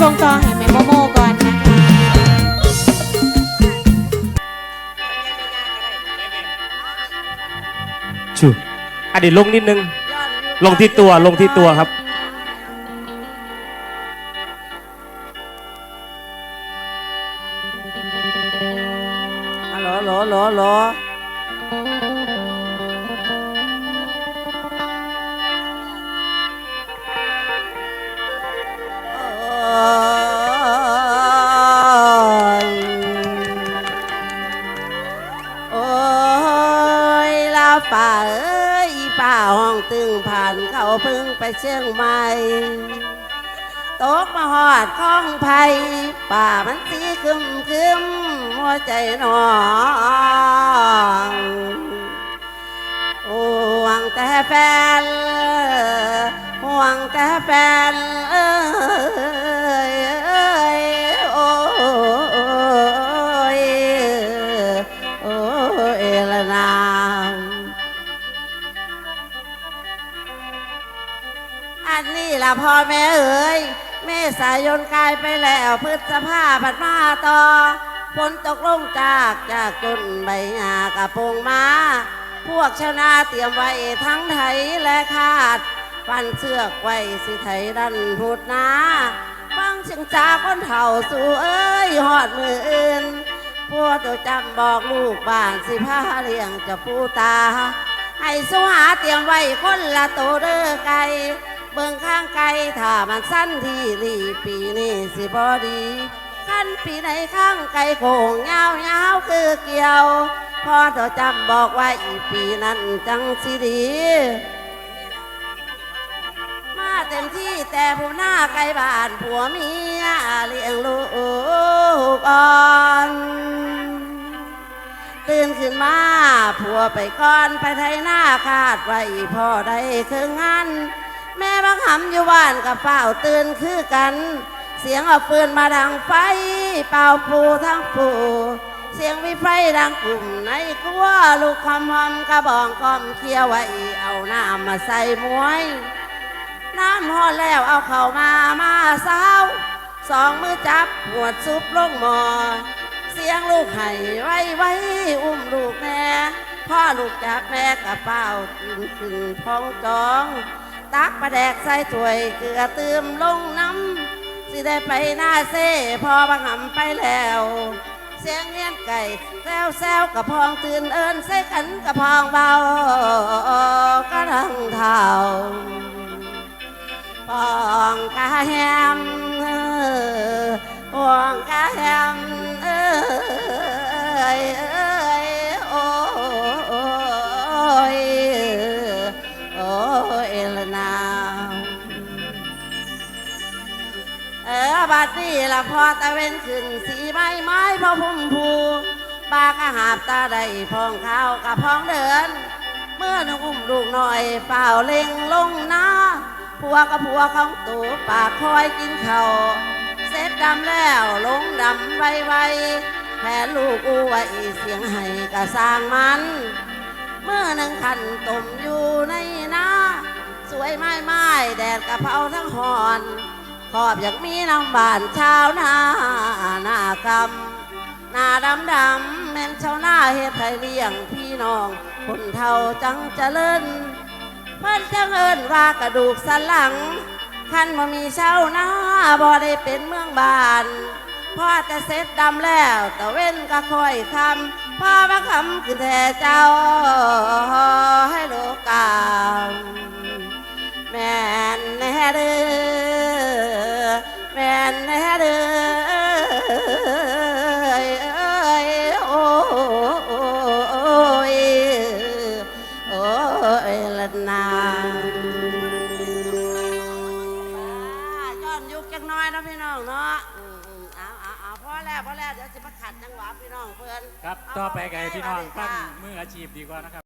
ยวส่งต่อให้แม่โมโมก่อนนะคะ ชูอะเดี๋ยวลงนิดนึง ลงที่ตัวลงที่ตัวครับ ฮัลโหลฮัลโหลฮัลโหลฮัลโหล ยอีป่าห้องตึงผ่านเขาพึ่งไปเชียงใหม่ตกมาหอดข้องไผ่ป่ามันสีคึมคึมหัวใจหนองห่วงแต่แฟนห่วงแต่แฟนเอ้ยเอ้ยโอ้ยโอ้ยละนา งอันนี้ล่ะพ่อแม่เอ๋ยเมษายนกลายไปแล้วพฤษภาผัดมาต่อฝนตกลงจากจากจนใบหญ้ากระโปรงมา พวกชาวนาเตรียมไว้ทั้งไถและคาด ฟันเชือกไว้สิไถดันหุดนาฟังเสียงจากคนเฒ่าสู่เอ้ยหอดมืออื่นพวกเจ้าจำบอกลูกบ้านสิพาเลี้ยงจะปูตา ให้สุหาเตรียมไว้คนละโตเด้อไก่ เบิ่งข้างไกลถ้ามันสั้นที่รีปีนี้สิบอดีขั้นปีไหนข้างไกลโคงยาวยาวคือเกี่ยวพ่อเธอจำบอกว่าอีปีนั้นจังสิดี มาเต็มที่แต่ผู้หน้าไกลบ้านผัวเมียเลี้ยงลูกอ่อนตื่นขึ้นมาผัวไปก่อนไปไทยหน้าคาดไว้พ่อได้คืองาน แม่บังหำอยู่บ้านกับเฝ้าตื่นคือกัน เสียงเอาปืนมาดังไฟ เป่าปูทั้งปูเสียงวิไฟดังกลุ่มในครัวลูกคำหอมกระบองกอมเคี้ยวไว้เอาน้ำมาใส่มวย น้ำหอดแล้วเอาเข้ามามาเศร้าสองมือจับหัวดซุปลงหมอ เสียงลูกไห้ไว้ไว้อุ้มลูกแม่พ่อลูกจากแม่กระเป๋ากินขึ้นท้องจอง ตักปลาแดกใส่ถ้วยเกลือเติมลงน้ำสิได้ไปหน้าเซ่พอบังหำไปแล้ว เสียงเลี้ยนไก่แซวแซวกระพองตื่นเอินใส่ขันกระพองเบากระดังเท่าปองกะแฮมปองกะแฮมเอ้ย ออบัดนี้ละพอตะเวนขึ้นสีไม้ไม้พอพุ่มพูปากระหาบตาใดพองข้าวกับพองเดิน เมื่อนุ่งอุ้มลูกหน่อยเป่าเล็งลงหน้าผัวกับผัวของตูปากคอยกินเขา่าเสร็จดำแล้วลงดำไวไวแผ่ลูกอูไว้เสียงให้กะสร้างมัน เมื่อนึ่งขันต้มอยู่ในนาสวยไม้ไม้แดดกะเพราทั้งหอน ขอบอยากมีน้ำบานชาวนาหน้ากำหน้าดำดำแม่นชาวนาเฮ็ดให้เลี้ยงพี่น้อง คนเท่าจังจเจริญเพิ่นจังเอิ้นว่ากระดูกสันหลังคันบ่มีเช่าหน้าบ่ได้เป็นเมืองบานพ่อแต่เสร็จดำแล้วแตะเว้นก็ค่อยคำพ่อมาคำคือแท่เจ้าให้โลกามแม่นแน่เด้อ อนยุคจักหน้อยเนาะพี่น้องเนาะอืมอืมเอาเอาเอาพอแล้วพอแล้วเดี๋ยวจะมาขัดจังหวะพี่น้องเพื่อนครับ ต่อไปไงพี่น้องตั้งมืออาชีพดีกว่านะครับ